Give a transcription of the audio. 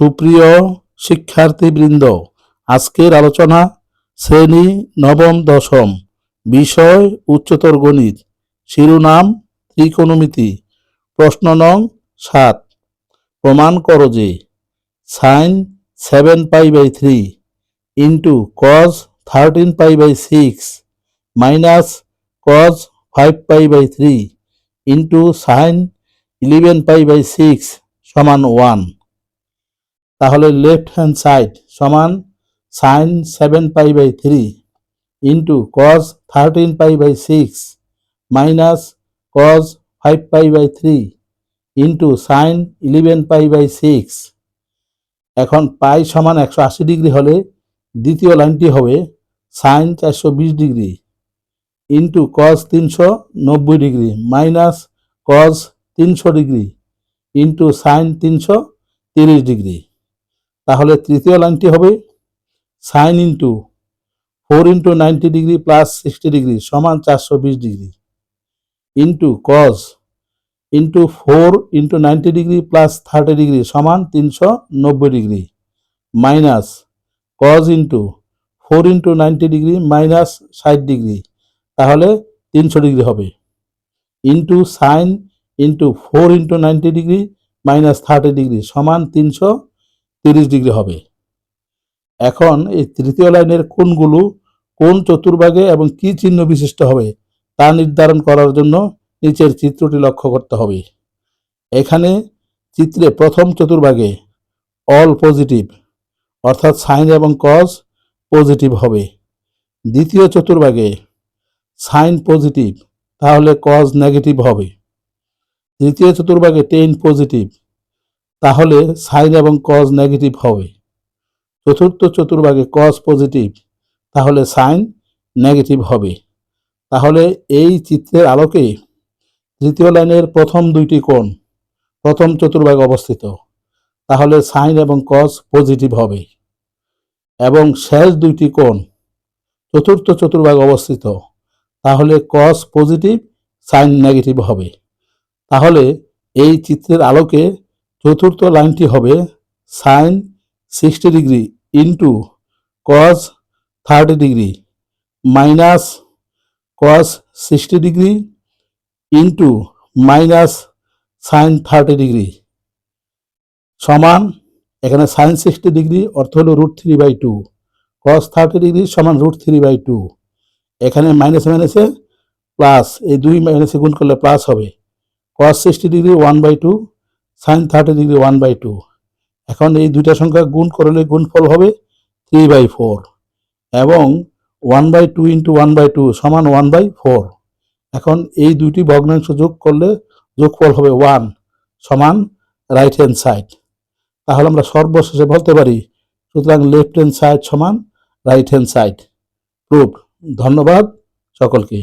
সুপ্রিয় শিক্ষার্থীবৃন্দ, আজকের আলোচনা শ্রেণি নবম দশম, বিষয় উচ্চতর গণিত, শিরোনাম ত্রিকোণমিতি, প্রশ্ন নং সাত। প্রমাণ করো যে sine seven pi by three into cos thirteen pi by six minus cos five pi by three into sine eleven pi by six সমান ওয়ান তাহলে লেফট হ্যান্ড সাইড সমান sine seven pi by three into cos thirteen pi by six minus cos five pi by three into sine eleven pi by six এখন pi সমান একশো আশি degree হলে দ্বিতীয় লাইনটি হবে সাইন চারশো বিশ ডিগ্রি ইন্টু কজ তিনশো নব্বই ডিগ্রি মাইনাস কজ তিনশো ডিগ্রি ইন্টু সাইন তিনশো তিরিশ ডিগ্রি তাহলে তৃতীয় লাইনটি হবে sine into four into ninety degree plus sixty degree সমান চারশো বিশ degree into cos into four into ninety degree plus thirty degree সমান তিনশো নব্বই degree minus cos into four into ninety degree minus ষাট ডিগ্রি তাহলে তিনশো ডিগ্রি হবে into sine into four into ninety degree minus thirty degree সমান তিনশো তিরিশ ডিগ্রি হবে। এখন এই তৃতীয় লাইনের কোণগুলো কোন চতুর্ভাগে এবং কি চিহ্ন বিশিষ্ট হবে তা নির্ধারণ করার জন্য নিচের চিত্রটি লক্ষ্য করতে হবে। এখানে চিত্রে প্রথম চতুর্ভাগে অল পজিটিভ অর্থাৎ সাইন এবং কজ পজিটিভ হবে। দ্বিতীয় চতুর্ভাগে সাইন পজিটিভ তাহলে কজ নেগেটিভ হবে। তৃতীয় চতুর্ভাগে টেন পজিটিভ তাহলে সাইন এবং কজ নেগেটিভ হবে। চতুর্থ চতুর্ভাগে কজ পজিটিভ তাহলে সাইন নেগেটিভ হবে। তাহলে এই চিত্রের আলোকে তৃতীয় লাইনের প্রথম দুইটি কোণ, প্রথম চতুর্ভাগে অবস্থিত। তাহলে সাইন এবং কজ পজিটিভ হবে। এবং শেষ দুইটি কোণ, চতুর্থ চতুর্ভাগে অবস্থিত। তাহলে কজ পজিটিভ সাইন নেগেটিভ হবে। তাহলে এই চিত্রের আলোকে চতুর্থ লাইনটি হবে sine sixty degree into cos thirty degree minus cos sixty degree into minus sine thirty degree সমান, এখানে সাইন সিক্সটি ডিগ্রি অর্থ হলো root three by two, cos thirty degree সমান রুট থ্রি বাই টু। এখানে মাইনাসে মাইনাসে প্লাস, এই দুই মাইনাসে গুণ করলে প্লাস হবে। Cos sixty degree one by two sine thirty degree one by two এখন এই দুইটা সংখ্যা গুণ করলে গুণফল হবে থ্রি বাই ফোর এবং one by two into one by two সমান ওয়ান বাই ফোর এখন এই দুইটি ভগ্নাংশ যোগ করলে যোগফল হবে ওয়ান সমান রাইট হ্যান্ড সাইড তাহলে আমরা সর্বশেষে বলতে পারি, সুতরাং লেফট হ্যান্ড সাইড সমান রাইট হ্যান্ড সাইড প্রুফ ধন্যবাদ সকলকে।